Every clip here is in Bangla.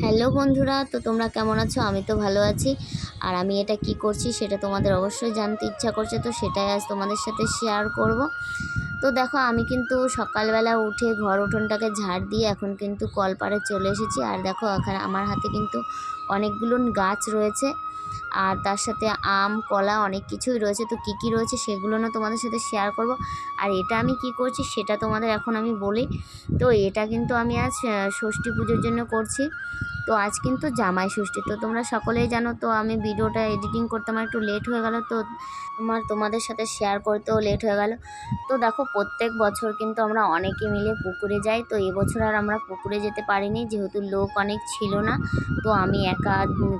হ্যালো বন্ধুরা, তো তোমরা কেমন আছো? আমি তো ভালো আছি। আর আমি এটা কি করছি সেটা তোমাদের অবশ্যই জানতে ইচ্ছা করছে, তো সেটাই আজ তোমাদের সাথে শেয়ার করব। তো দেখো, আমি কিন্তু সকালবেলা উঠে ঘর উঠোনটাকে ঝাড় দিয়ে এখন কিন্তু কলপাড়ে চলে এসেছি। আর দেখো, এখানে আমার হাতে কিন্তু অনেকগুলো গাছ রয়েছে। আর তার সাথে আম, কলা অনেক কিছুই রয়েছে। তো কী কী রয়েছে সেগুলো না তোমাদের সাথে শেয়ার করব। আর এটা আমি কি করছি সেটা তোমাদের এখন আমি বলি। তো এটা কিন্তু আমি আজ ষষ্ঠী পুজোর জন্য করছি। তো আজ কিন্তু জামাই ষষ্ঠী, তো তোমরা সকলেই জানো, তো আমি ভিডিওটা এডিটিং করতে আমার একটু লেট হয়ে গেল, তো আমার তোমাদের সাথে শেয়ার করতেও লেট হয়ে গেল। তো দেখো, প্রত্যেক বছর কিন্তু আমরা অনেকে মিলে পুকুরে যাই, তো এবছর আর আমরা পুকুরে যেতে পারিনি, যেহেতু লোক অনেক ছিল না, তো আমি একা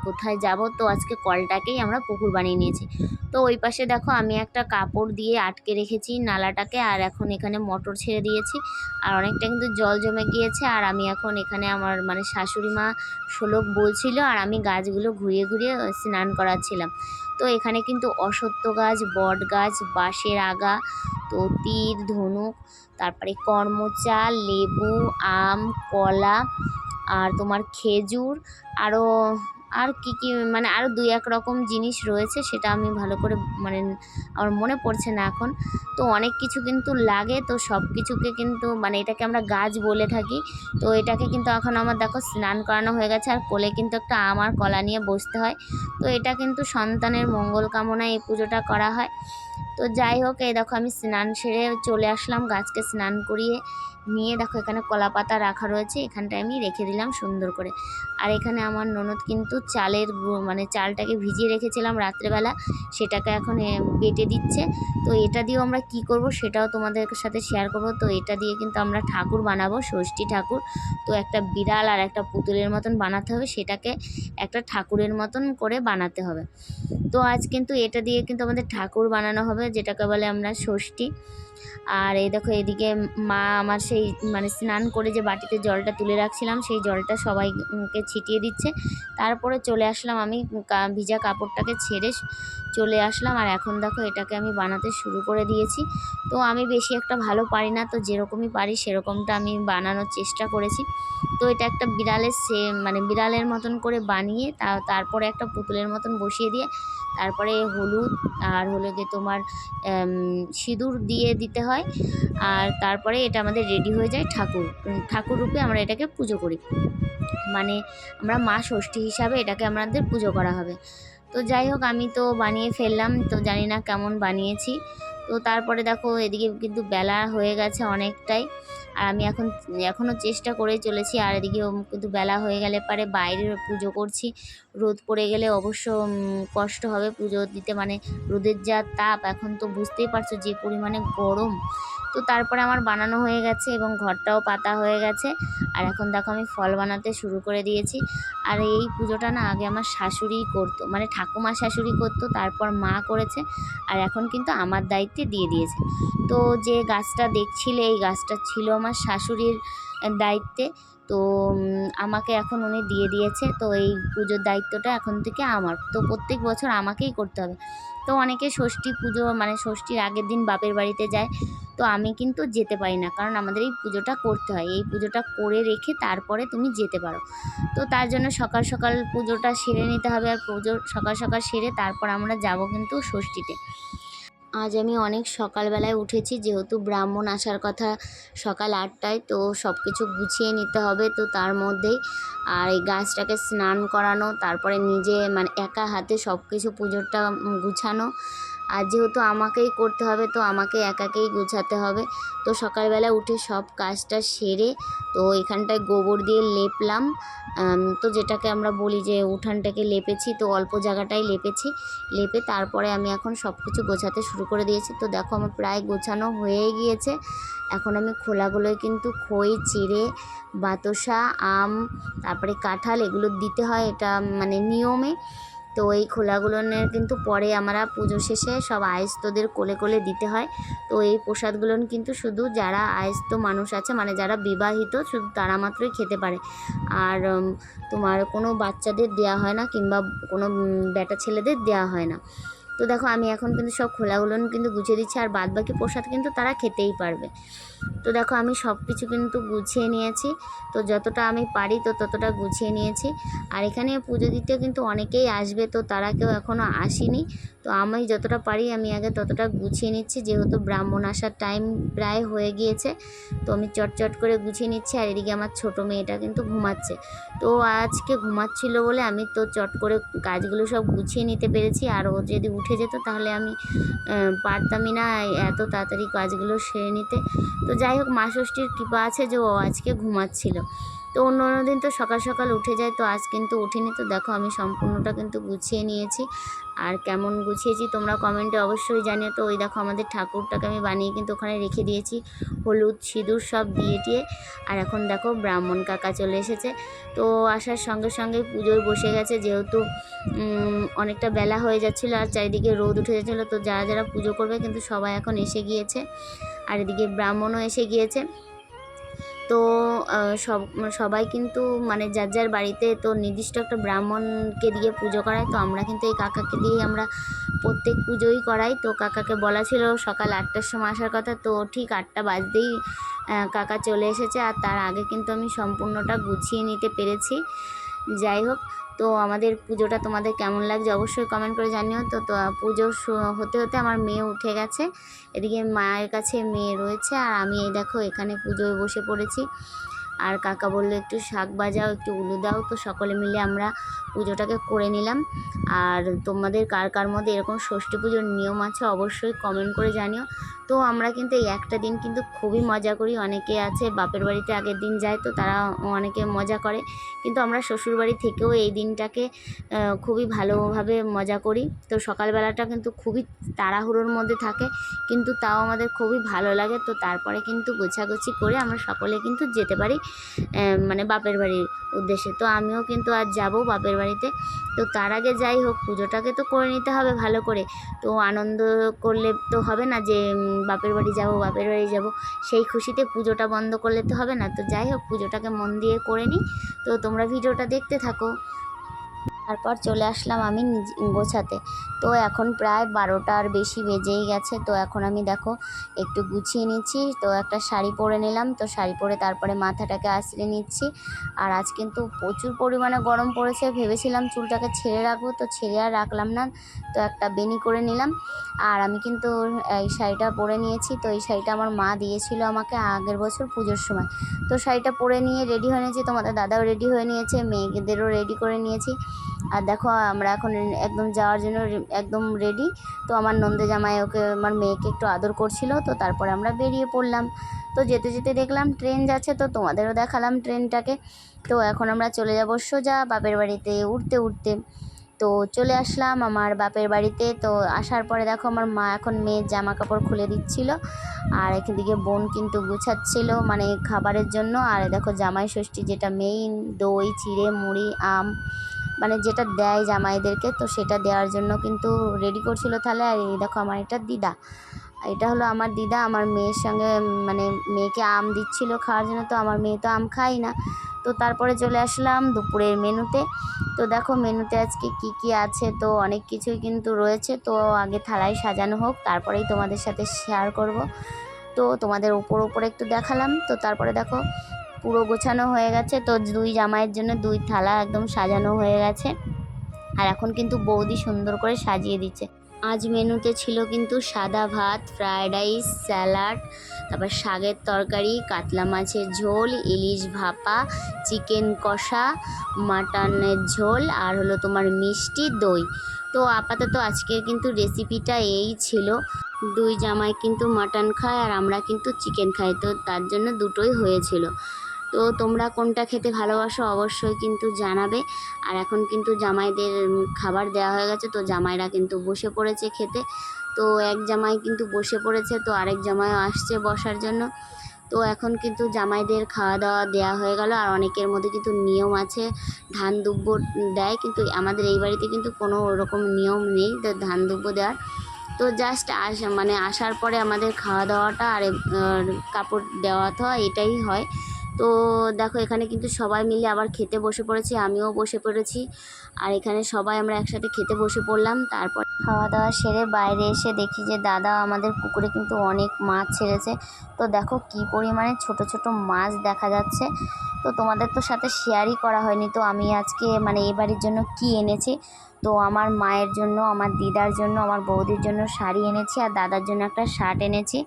কোথায় যাব? তো আজকে কলটাকেই আমরা পুকুর বানিয়ে নিয়েছি। তো ওই পাশে দেখো, আমি একটা কাপড় দিয়ে আটকে রেখেছি নালাটাকে, আর এখন এখানে মোটর ছেড়ে দিয়েছি, আর অনেকটা কিন্তু জল জমে গিয়েছে, আর আমি এখন এখানে আমার মানে শাশুড়ি মা শোলক বলছিল আর আমি গাছগুলো ঘুরিয়ে ঘুরিয়ে স্নান করাচ্ছিলাম। তো এখানে কিন্তু অসত্য গাছ, বট গাছ, বাঁশের আগা, তো তীর ধনুক, তারপরে কর্মচা, লেবু, আম, কলা, আর তোমার খেজুর, আরও আর কি কি মানে আরও দুই এক রকম জিনিস রয়েছে, সেটা আমি ভালো করে মানে আমার মনে পড়ছে না এখন। তো অনেক কিছু কিন্তু লাগে, তো সব কিছুকে কিন্তু মানে এটাকে আমরা গাছ বলে থাকি। তো এটাকে কিন্তু এখন আমার দেখো স্নান করানো হয়ে গেছে, আর কোলে কিন্তু একটা আমার কলা নিয়ে বসতে হয়। তো এটা কিন্তু সন্তানের মঙ্গল কামনায় এই পুজোটা করা হয়। তো যাই হোক, এই দেখো আমি স্নান সেরে চলে আসলাম গাছকে স্নান করিয়ে নিয়ে। দেখো এখানে কলা পাতা রাখা রয়েছে, এখানটায় আমি রেখে দিলাম সুন্দর করে। আর এখানে আমার ননদ কিন্তু চালের মানে চালটাকে ভিজিয়ে রেখেছিলাম রাত্রেবেলা, সেটাকে এখন বেটে দিচ্ছে। তো এটা দিয়েও আমরা কি করব সেটাও তোমাদের সাথে শেয়ার করব। তো এটা দিয়ে কিন্তু আমরা ঠাকুর বানাবো, ষষ্ঠী ঠাকুর। তো একটা বিড়াল আর একটা পুতুলের মতন বানাতে হবে, সেটাকে একটা ঠাকুরের মতন করে বানাতে হবে। তো আজ কিন্তু এটা দিয়ে কিন্তু আমাদের ঠাকুর বানানো হবে। যেটাকে বলে আমরা ষষ্ঠী। আর এই দেখো, এদিকে মা আমার সেই মানে স্নান করে যে বাটিতে জলটা তুলে রাখছিলাম, সেই জলটা সবাইকে ছিটিয়ে দিচ্ছে। তারপরে চলে আসলাম আমি ভিজা কাপড়টাকে ছেড়ে চলে আসলাম। আর এখন দেখো, এটাকে আমি বানাতে শুরু করে দিয়েছি। তো আমি বেশি একটা ভালো পারি না, তো যেরকমই পারি সেরকমটা আমি বানানোর চেষ্টা করেছি। তো এটা একটা বিড়ালের সে মানে বিড়ালের মতন করে বানিয়ে তা, তারপরে একটা পুতুলের মতন বসিয়ে দিয়ে তারপরে হলুদ আর হলো গিয়ে তোমার সিঁদুর দিয়ে দিতে হয়। আর তারপরে এটা আমাদের রেডি হয়ে যায় ঠাকুর ঠাকুর রূপে আমরা এটাকে পুজো করি। মানে আমরা মা ষষ্ঠী হিসাবে এটাকে আমাদের পুজো করা হবে। তো যাই হোক, আমি তো বানিয়ে ফেললাম, তো জানি না কেমন বানিয়েছি। তো তারপরে দেখো, এদিকে কিন্তু বেলা হয়ে গেছে অনেকটাই। আর আমি এখন, এখনও চেষ্টা করেই চলেছি। আর এদিকে কিন্তু বেলা হয়ে গেলে পারে বাইরে পুজো করছি। রোদ পড়ে গেলে অবশ্য কষ্ট হবে পুজো দিতে। মানে রোদের যা তাপ, এখন তো বুঝতেই পারছ যে পরিমাণে গরম। তো তারপরে আমার বানানো হয়ে গেছে এবং ঘরটাও পাতা হয়ে গেছে। আর এখন দেখো আমি ফল বানাতে শুরু করে দিয়েছি। আর এই পুজোটা না আগে আমার শাশুড়িই করতো মানে ঠাকুমা শাশুড়ি করতো, তারপর মা করেছে। আর এখন কিন্তু আমার দায়িত্বে দিয়ে দিয়েছে। তো যে গাছটা দেখছিলে, এই গাছটা ছিল আমার শাশুড়ির দায়িত্বে। তো আমাকে এখন উনি দিয়ে দিয়েছে। তো এই পুজোর দায়িত্বটা এখন থেকে আমার। তো প্রত্যেক বছর আমাকেই করতে হবে। তো অনেকে ষষ্ঠী পুজো মানে ষষ্ঠীর আগের দিন বাপের বাড়িতে যায়। তো আমি কিন্তু যেতে পারি না। কারণ আমাদের এই পুজোটা করতে হয়। এই পুজোটা করে রেখে তারপরে তুমি যেতে পারো। তো তার জন্য সকাল সকাল পুজোটা সেরে নিতে হবে। আর পুজো সকাল সকাল সেরে তারপর আমরা যাব কিন্তু ষষ্ঠীতে। আজ আমি অনেক সকালবেলায় উঠেছি, যেহেতু ব্রাহ্মণ আসার কথা সকাল আটটায়, তো সব কিছু গুছিয়ে নিতে হবে তো তার মধ্যেই। আর এই গাছটাকে স্নান করানো, তারপরে নিজে মানে একা হাতে সব কিছু পুজোটা গুছানো। আর যেহেতু আমাকেই করতে হবে, তো আমাকে একাকেই গুছাতে হবে। তো সকালবেলা উঠে সব কাজটা সেরে তো এখানটায় গোবর দিয়ে লেপলাম। তো যেটাকে আমরা বলি যে উঠানটাকে লেপেছি, তো অল্প জায়গাটাই লেপেছি। লেপে তারপরে আমি এখন সব কিছু গোছাতে শুরু করে দিয়েছি। তো দেখো আমার প্রায় গোছানো হয়ে গিয়েছে। এখন আমি খোলাগুলোয় কিন্তু খই, চিড়ে, বাতাসা, আম, তারপরে কাঁঠাল এগুলো দিতে হয়। এটা মানে নিয়মে তো এই খোলাগুলোনের কিন্তু পরে আমরা পুজো শেষে সব আয়স্তদের কোলে কোলে দিতে হয়। তো এই প্রসাদগুলো কিন্তু শুধু যারা আয়স্ত মানুষ আছে মানে যারা বিবাহিত, শুধু তারা মাত্রই খেতে পারে। আর তোমার কোনো বাচ্চাদের দেয়া হয় না কিংবা কোনো বেটা ছেলেদের দেয়া হয় না। তো দেখো, আমি এখন কিন্তু সব খোলাগুলো কিন্তু গুছিয়ে দিচ্ছি, আর বাদ বাকি প্রসাদ কিন্তু তারা খেতেই পারবে। তো দেখো, আমি সব কিছু কিন্তু গুছিয়ে নিয়েছি। তো যতটা আমি পারি তো ততটা গুছিয়ে নিয়েছি। আর এখানে পুজো দিতে কিন্তু অনেকেই আসবে, তো তারা কেউ এখনও আসেনি। তো আমি যতটা পারি আমি আগে ততটা গুছিয়ে নিচ্ছি, যেহেতু ব্রাহ্মণ আসার টাইম প্রায় হয়ে গিয়েছে। তো আমি চটচট করে গুছিয়ে নিচ্ছি, আর এদিকে আমার ছোটো মেয়েটা কিন্তু ঘুমাচ্ছে। তো আজকে ঘুমাচ্ছিল বলে আমি তো চট করে কাজগুলো সব গুছিয়ে নিতে পেরেছি। আর ও যদি উঠে যেত, তাহলে আমি পারতামই না এত তাড়াতাড়ি কাজগুলো সেরে নিতে। তো যাই হোক, মা ষষ্ঠীর কৃপা আছে যে ও আজকে ঘুমাচ্ছিল। তো অন্য অন্য দিন তো সকাল সকাল উঠে যায়, তো আজ কিন্তু উঠিনি। তো দেখো আমি সম্পূর্ণটা কিন্তু গুছিয়ে নিয়েছি। আর কেমন গুছিয়েছি তোমরা কমেন্টে অবশ্যই জানিও। তো ওই দেখো আমাদের ঠাকুরটাকে আমি বানিয়ে কিন্তু ওখানে রেখে দিয়েছি। হলুদ, সিঁদুর সব দিয়ে টিয়ে। আর এখন দেখো ব্রাহ্মণ কাকা চলে এসেছে। তো আসার সঙ্গে সঙ্গে পুজোয় বসে গেছে, যেহেতু অনেকটা বেলা হয়ে যাচ্ছিল আর চারিদিকে রোদ উঠে যাচ্ছিল, তো যারা যারা পুজো করবে কিন্তু সবাই এখন এসে গিয়েছে। আর এদিকে ব্রাহ্মণও এসে গিয়েছে। তো সব, সবাই কিন্তু মানে যার যার বাড়িতে তো নির্দিষ্ট একটা ব্রাহ্মণকে দিয়ে পুজো করায়, তো আমরা কিন্তু এই কাকাকে দিয়েই আমরা প্রত্যেক পুজোই করাই। তো কাকাকে বলা ছিল সকাল আটটার সময় আসার কথা, তো ঠিক আটটা বাজতেই কাকা চলে এসেছে। আর তার আগে কিন্তু আমি সম্পূর্ণটা গুছিয়ে নিতে পেরেছি। যাই হোক তো আমাদের পুজোটা তোমাদের কেমন লাগছে অবশ্যই কমেন্ট করে জানিও। তো তো, পুজো হতে হতে আমার মেয়ে উঠে গেছে। এদিকে মায়ের কাছে মেয়ে রয়েছে আর আমি এই দেখো এখানে পুজোয় বসে পড়েছি। আর কাকা বলল একটু শাক বাজাও, একটু উলু দাও। তো সকলে মিলে আমরা পুজোটাকে করে নিলাম। আর তোমাদের কার কার মধ্যে এরকম ষষ্ঠী পুজোর নিয়ম আছে অবশ্যই কমেন্ট করে জানিও। তো আমরা কিন্তু এই একটা দিন কিন্তু খুবই মজা করি। অনেকে আছে বাপের বাড়িতে আগের দিন যায় তো তারা অনেকে মজা করে। কিন্তু আমরা শ্বশুর বাড়ি থেকেও এই দিনটাকে খুবই ভালোভাবে মজা করি। তো সকালবেলাটা কিন্তু খুবই তাড়াহুড়োর মধ্যে থাকে, কিন্তু তাও আমাদের খুবই ভালো লাগে। তো তারপরে কিন্তু গোছাগুছি করে আমরা সকলে কিন্তু যেতে পারি মানে বাপের বাড়ির উদ্দেশ্যে। তো আমিও কিন্তু আজ যাব বাপের বাড়িতে। তো তার আগে যাই হোক, পুজোটাকে তো করে নিতে হবে ভালো করে। তো আনন্দ করলে তো হবে না যে বাপের বাড়ি যাব, বাপের বাড়ি যাব। সেই খুশিতে পুজোটা বন্ধ করলে তো হবে না। তো যাই হোক, পুজোটাকে মন দিয়ে করে নিই। তো তোমরা ভিডিওটা দেখতে থাকো। তারপর চলে আসলাম আমি গোছাতে। তো এখন প্রায় বারোটার বেশি বেজেই গেছে। তো এখন আমি দেখো একটু গুছিয়ে নিচ্ছি। তো একটা শাড়ি পরে নিলাম। তো শাড়ি পরে তারপরে মাথাটাকে আঁচড়ে নিচ্ছি। আর আজ কিন্তু প্রচুর পরিমাণে গরম পড়েছে। ভেবেছিলাম চুলটাকে ছেড়ে রাখব। তো ছেড়ে আর রাখলাম না। তো একটা বেনি করে নিলাম। আর আমি কিন্তু এই শাড়িটা পরে নিয়েছি। তো এই শাড়িটা আমার মা দিয়েছিল আমাকে আগের বছর পুজোর সময়। তো শাড়িটা পরে নিয়ে রেডি হয়ে নিয়েছি। তোমাদের দাদাও রেডি হয়ে নিয়েছে। মেয়েদেরও রেডি করে নিয়েছি। আর দেখো, আমরা এখন একদম যাওয়ার জন্য একদম রেডি তো আমার নন্দে জামাই ওকে, আমার মেয়েকে একটু আদর করছিল। তো তারপরে আমরা বেরিয়ে পড়লাম। তো যেতে যেতে দেখলাম ট্রেন যাচ্ছে, তো তোমাদেরও দেখালাম ট্রেনটাকে তো এখন আমরা চলে যাব সোজা বাপের বাড়িতে উঠতে উঠতে তো চলে আসলাম আমার বাপের বাড়িতে। তো আসার পরে দেখো, আমার মা এখন মেয়ের জামা কাপড় খুলে দিচ্ছিল। আর এদিকে বোন কিন্তু গুছাচ্ছিল মানে খাবারের জন্য। আর দেখো, জামাই ষষ্ঠী যেটা মেইন দই, চিড়ে, মুড়ি, আম। মানে যেটা দেয় জামাইদেরকে, তো সেটা দেওয়ার জন্য কিন্তু রেডি করছিল তাহলে। আর এই দেখো আমার এটা দিদা। এটা হলো আমার দিদা, আমার মেয়ের সঙ্গে মানে মেয়েকে আম দিচ্ছিল খাওয়ার জন্য, তো আমার মেয়ে তো আম খাই না। তো তারপরে চলে আসলাম দুপুরের মেনুতে। তো দেখো মেনুতে আজকে কি কি আছে, তো অনেক কিছুই কিন্তু রয়েছে। তো আগে থালায় সাজানো হোক, তারপরেই তোমাদের সাথে শেয়ার করব। তো তোমাদের ওপর ওপরে একটু দেখালাম। তো তারপরে দেখো পুরো গোছানো হয়ে গেছে, তো দুই জামাইয়ের জন্য দুই থালা একদম সাজানো হয়ে গেছে। আর এখন কিন্তু বৌদি সুন্দর করে সাজিয়ে দিচ্ছে। আজ মেনুতে ছিল কিন্তু সাদা ভাত ফ্রায়েড রাইস স্যালাড তারপর শাকের তরকারি, কাতলা মাছের ঝোল, ইলিশ ভাপা চিকেন কষা, মাটনের ঝোল, আর হলো তোমার মিষ্টি দই। তো আপাতত আজকের কিন্তু রেসিপিটা এই ছিল। দুই জামাই কিন্তু মাটন খায় আর আমরা কিন্তু চিকেন খাই, তো তার জন্য দুটোই হয়েছিল। তো তোমরা কোনটা খেতে ভালোবাসো অবশ্যই কিন্তু জানাবে। আর এখন কিন্তু জামাইদের খাবার দেওয়া হয়ে গেছে, তো জামাইরা কিন্তু বসে পড়েছে খেতে। তো এক জামাই কিন্তু বসে পড়েছে, তো আরেক জামাইও আসছে বসার জন্য। তো এখন কিন্তু জামাইদের খাওয়া দাওয়া দেওয়া হয়ে গেল, আর অনেকের মধ্যে কিন্তু নিয়ম আছে, ধান দুব্য দেয়, কিন্তু আমাদের এই বাড়িতে কিন্তু কোনো ওরকম নিয়ম নেই ধান দুব্য দেওয়ার। তো জাস্ট আস মানে আসার পরে আমাদের খাওয়া দাওয়াটা আর কাপড় দেওয়া তো এটাই হয়। তো দেখো, এখানে কিন্তু সবাই মিলে আবার খেতে বসে পড়েছি, আমিও বসে পড়েছি। আর এখানে সবাই আমরা একসাথে খেতে বসে পড়লাম। তারপর খাওয়া দাওয়া সেরে বাইরে এসে দেখি যে দাদা আমাদের পুকুরে কিন্তু অনেক মাছ ছেড়েছে। তো দেখো কি পরিমাণে ছোট ছোট মাছ দেখা যাচ্ছে। তো তোমাদের তো সাথে শেয়ারই করা হয়নি। তো আমি আজকে মানে এবারের জন্য কি এনেছি? তো আমার মায়ের জন্য, আমার দিদার জন্য, আমার বৌদির জন্য শাড়ি এনেছি আর দাদার জন্য একটা শার্ট এনেছি।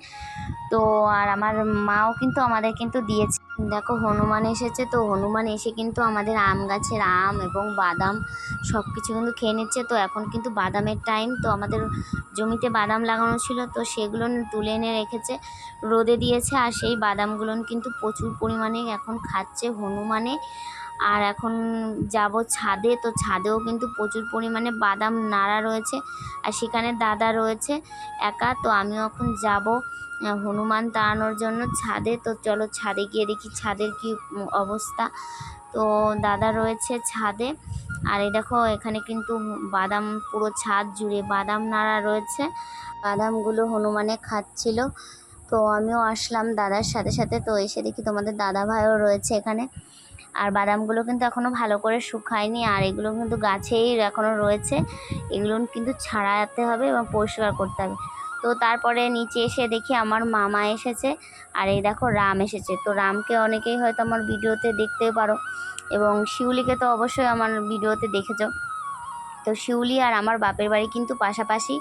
তো আর আমার মাও কিন্তু আমাদের কিন্তু দিয়েছে। দেখো, হনুমান এসেছে তো, হনুমান এসে কিন্তু আমাদের আম গাছের আম এবং বাদাম সব কিছু কিন্তু খেয়ে নিচ্ছে। তো এখন কিন্তু বাদামের টাইম তো আমাদের জমিতে বাদাম লাগানো ছিল, তো সেগুলো তুলে এনে রেখেছে, রোদে দিয়েছে আর সেই বাদামগুলো কিন্তু প্রচুর পরিমাণে এখন খাচ্ছে হনুমানে। আর এখন যাব ছাদে, তো ছাদেও কিন্তু প্রচুর পরিমাণে বাদাম নাড়া রয়েছে। আর সেখানে দাদা রয়েছে একা, তো আমিও এখন যাব হনুমান তাড়ানোর জন্য ছাদে। তো চলো ছাদে গিয়ে দেখি ছাদের কি অবস্থা। তো দাদা রয়েছে ছাদে। আর এই দেখো, এখানে কিন্তু বাদাম, পুরো ছাদ জুড়ে বাদাম নাড়া রয়েছে। বাদামগুলো হনুমানে খাচ্ছিল। তো আমিও আসলাম দাদার সাথে সাথে। তো এসে দেখি তোমাদের দাদা ভাইও রয়েছে এখানে। আর বাদামগুলো কিন্তু এখনও ভালো করে শুকায়নি। আর এগুলো কিন্তু গাছেই এখনও রয়েছে। এগুলো কিন্তু ছাড়াতে হবে এবং পরিষ্কার করতে হবে। তো তারপরে নিচে এসে দেখি আমার মামা এসেছে। আর এই দেখো রাম এসেছে। তো রামকে অনেকেই হয়তো আমার ভিডিওতে দেখতে পারো এবং শিউলিকে তো অবশ্যই আমার ভিডিওতে দেখেছ। তো শিউলি আর আমার বাপের বাড়ি কিন্তু পাশাপাশি।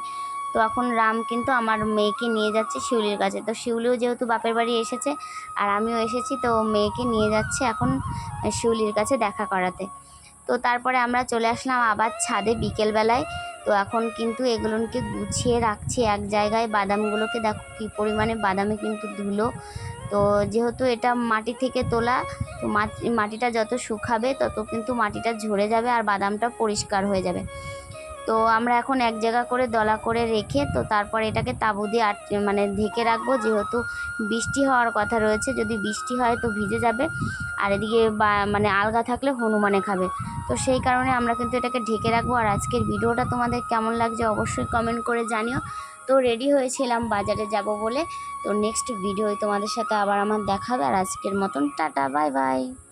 তো এখন রাম কিন্তু আমার মেয়েকে নিয়ে যাচ্ছে শিউলির কাছে। তো শিউলিও যেহেতু বাপের বাড়ি এসেছে আর আমিও এসেছি, তো মেয়েকে নিয়ে যাচ্ছে এখন শিউলির কাছে দেখা করাতে। তো তারপরে আমরা চলে আসলাম আবার ছাদে বিকেলবেলায়। তো এখন কিন্তু এগুলোকে গুছিয়ে রাখছি এক জায়গায়। বাদামগুলোকে দেখো কী পরিমাণে বাদামে কিন্তু ধুলো। তো যেহেতু এটা মাটি থেকে তোলা, তো মাটিটা যত শুকাবে তত কিন্তু মাটিটা ঝরে যাবে আর বাদামটা পরিষ্কার হয়ে যাবে। তো আমরা এখন এক জায়গা করে দলা করে রেখে তো তারপর এটাকে তাবু দিয়ে আট মানে ঢেকে রাখব। যেহেতু বৃষ্টি হওয়ার কথা রয়েছে, যদি বৃষ্টি হয় তো ভিজে যাবে। আর এদিকে বা মানে আলগা থাকলে হনুমানে খাবে। তো সেই কারণে আমরা কিন্তু এটাকে ঢেকে রাখব। আর আজকের ভিডিওটা তোমাদের কেমন লাগছে অবশ্যই কমেন্ট করে জানিও। তো রেডি হয়েছিলাম, বাজারে যাব বলে। তো নেক্সট ভিডিও তোমাদের সাথে আবার আমার দেখাবে আর আজকের মতন টাটা বাই বাই